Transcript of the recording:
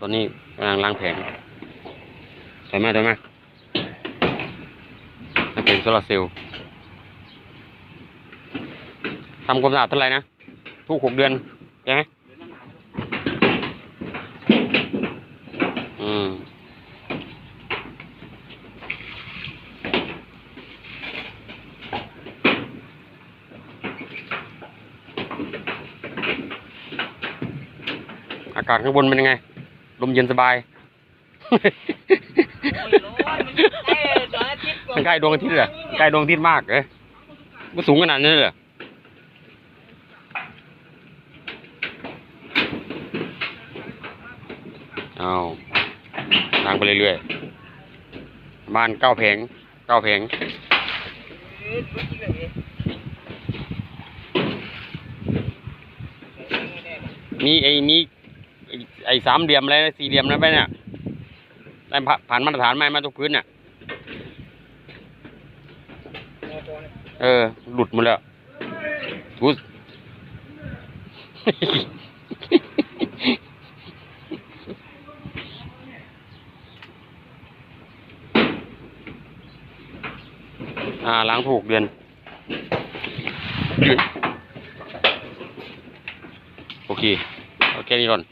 ตอนนี้กำลังล้างแผงใช่ไหมได้ไหมนั่เป็นโซลาร์เซลล์ทำความสะอาดเท่าไหร่นะ ทุกหกเดือนใช่ไหมอืมอากาศข้างบนเป็นยังไง ลมเย็นสบายมันใกล้ดวงอาทิตย์เหรอใกล้ดวงอาทิตย์มากเอ้ยมันสูงขนาดนี้เลยเหรอเอาทางไปเรื่อยๆ บ้านเก้าแผง เก้าแผงมีไอ้มี ไอ้สามเหลี่ยมอะไรนะสี่เหลี่ยมนะไปเนี่ยได้ผ่าผ่านมาตรฐานไหมมาทุกพื้นเนี่ยเออ หลุดหมดแล้วกูอ่าล้างถูกเดือนโอเค โอเคนี่ก่อน